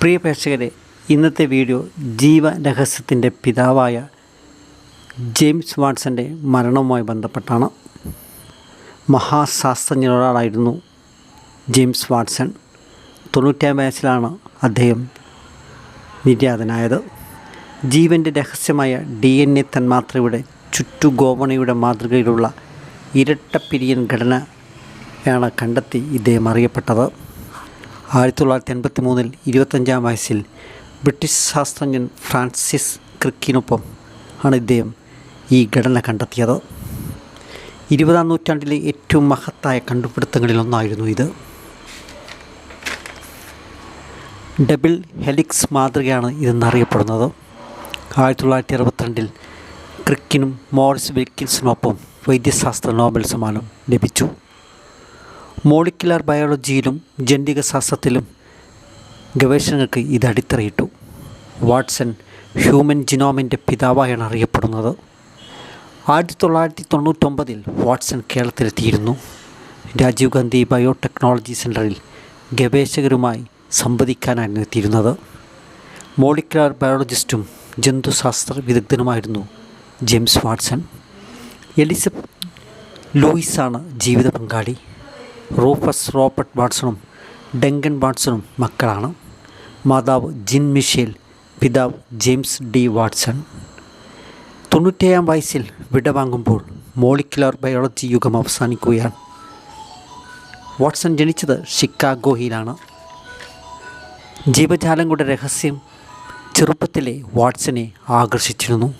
പ്രിയ പ്രേക്ഷകരെ ഇന്നത്തെ വീഡിയോ ജീവരഹസ്യത്തിന്റെ പിതാവായ ജെയിംസ് വാട്സന്റെ മരണവുമായി ബന്ധപ്പെട്ടാണ്. മഹാശാസ്ത്രജ്ഞനൊരാളായിരുന്നു ജെയിംസ് വാട്സൺ. തൊണ്ണൂറ്റാം വയസ്സിലാണ് അദ്ദേഹം നിര്യാതനായത്. ജീവന്റെ രഹസ്യമായ ഡി എൻ എ തന്മാത്രയുടെ ചുറ്റുഗോവണയുടെ മാതൃകയിലുള്ള ഇരട്ടപ്പിരിയൻ ഘടനയാണ് കണ്ടെത്തി ഇദ്ദേഹം അറിയപ്പെട്ടത്. ആയിരത്തി തൊള്ളായിരത്തി എൺപത്തി മൂന്നിൽ ഇരുപത്തഞ്ചാം വയസ്സിൽ ബ്രിട്ടീഷ് ശാസ്ത്രജ്ഞൻ ഫ്രാൻസിസ് ക്രിക്കിനൊപ്പം ആണ് ഇദ്ദേഹം ഈ ഘടന കണ്ടെത്തിയത്. ഇരുപതാം നൂറ്റാണ്ടിലെ ഏറ്റവും മഹത്തായ കണ്ടുപിടുത്തങ്ങളിലൊന്നായിരുന്നു ഇത്. ഡബിൾ ഹെലിക്സ് മാതൃകയാണ് ഇതെന്നറിയപ്പെടുന്നത് ആയിരത്തി തൊള്ളായിരത്തി അറുപത്തിരണ്ടിൽ ക്രിക്കിനും മോറിസ് വിൽക്കിൻസിനൊപ്പം വൈദ്യശാസ്ത്ര നോബൽ സമ്മാനം ലഭിച്ചു. മോളിക്കുലർ ബയോളജിയിലും ജനിതക ശാസ്ത്രത്തിലും ഗവേഷണങ്ങൾക്ക് ഇത് അടിത്തറയിട്ടു. വാട്സൺ ഹ്യൂമൻ ജിനോമിന്റെ പിതാവായാണ് അറിയപ്പെടുന്നത്. ആയിരത്തി തൊള്ളായിരത്തി തൊണ്ണൂറ്റൊമ്പതിൽ വാട്സൺ കേരളത്തിലെത്തിയിരുന്നു. രാജീവ് ഗാന്ധി ബയോടെക്നോളജി സെന്ററിൽ ഗവേഷകരുമായി സംവദിക്കാനായിരുന്നു എത്തിയിരുന്നത്. മോളിക്കുലർ ബയോളജിസ്റ്റും ജന്തുശാസ്ത്ര വിദഗ്ധനുമായിരുന്നു ജെയിംസ് വാട്സൺ. എലിസബത്ത് ലൂയിസാണ് ജീവിത പങ്കാളി. റൂഫസ് റോബർട്ട് വാട്സണും ഡെങ്കൻ വാട്സണും മക്കളാണ്. മാതാവ് ജിൻ മിഷേൽ പിതാവ് ജെയിംസ് ഡി വാട്സൺ. തൊണ്ണൂറ്റേഴാം വയസ്സിൽ വിടവാങ്ങുമ്പോൾ മോളിക്കുലർ ബയോളജി യുഗം അവസാനിക്കുകയാണ്. വാട്സൺ ജനിച്ചത് ഷിക്കാഗോയിലാണ്. ജീവജാലങ്ങളുടെ രഹസ്യം ചെറുപ്പത്തിലെ വാട്സനെ ആകർഷിച്ചിരുന്നു.